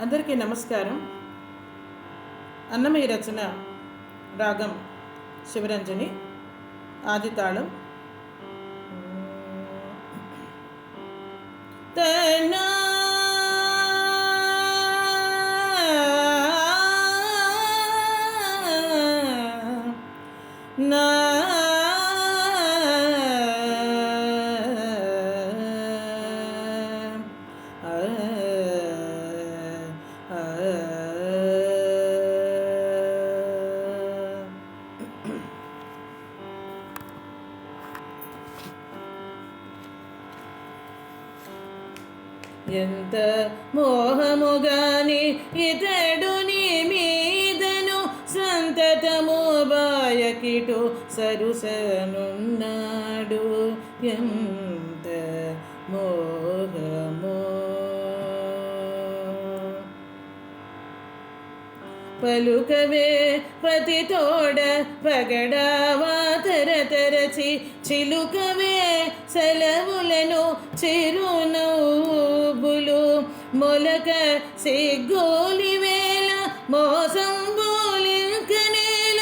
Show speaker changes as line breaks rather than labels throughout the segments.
అందరికీ నమస్కారం. అన్నమయ్య రచన రాగం శివరంజని ఆదితాళం. తనా నా ఎంత మోహముగాని ఇతడు నీ మీదను సంతతము బాయకిటు సరుసనున్నాడు ఎంత మోహమో పలుకవే పతి తోడ పగడావా చి చిలుకవే సెలవులను చిరునవ్వులు మొలక సిగ్గోలి వేళ మోసం బోలింకనేల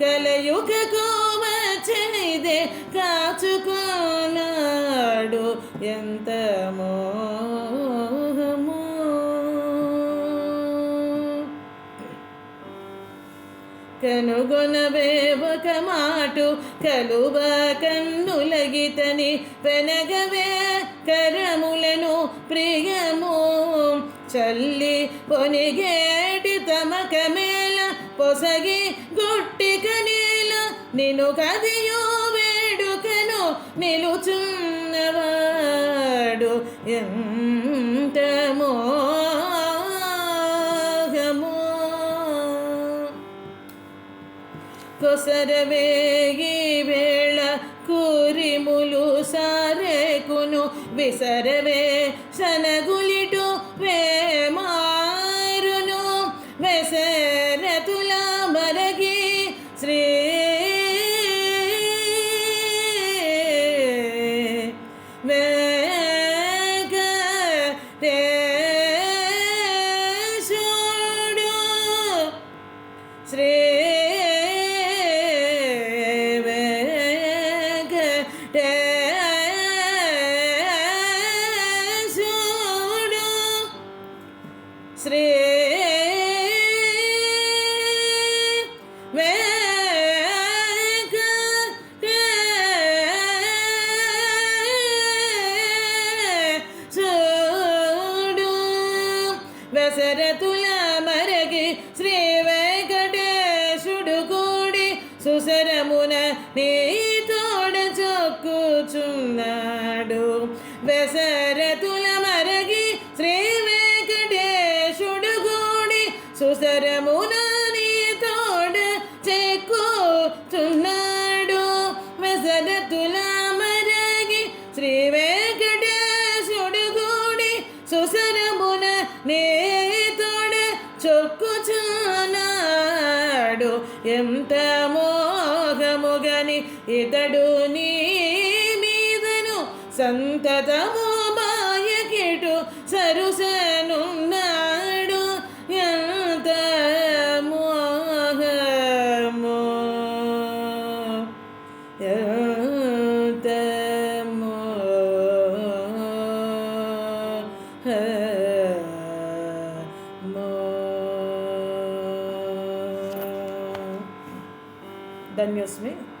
కలయుగకు వచ్చేదే కాచుకున్నాడు ఎంత కనుగొనవే ఒక మాటు కలువ కన్నులగితని వెనగవే కరములను ప్రియము. చల్లి పొనిగేటి తమక మేల పొసగి గుట్టిక నీల నిను కదియో వేడుకను నిలుచున్నవాడు. ఎంత కొసరవేగి వేళ కూరిములు సారేకును విసరవే సనగులిటు వే శ్రీ వెంకటేశుడు వెసరతుల మరగి శ్రీ వెంకటేశుడు కూడి సుసరమున నీ తోడ చొక్కుచున్నాడు వెసరతుల సుసరమున నీ తోడ చెక్కుచున్నాడు వెసరతుల మరగి శ్రీ వెంకటేశుడు గుడి సుసరమున నే తోడ చొక్కుచున్నాడు. ఎంత మోహముగని ఇతడు నీ మీదను సంతతము బాయకిటు సరుసనున్నాడు Ben Yasmin.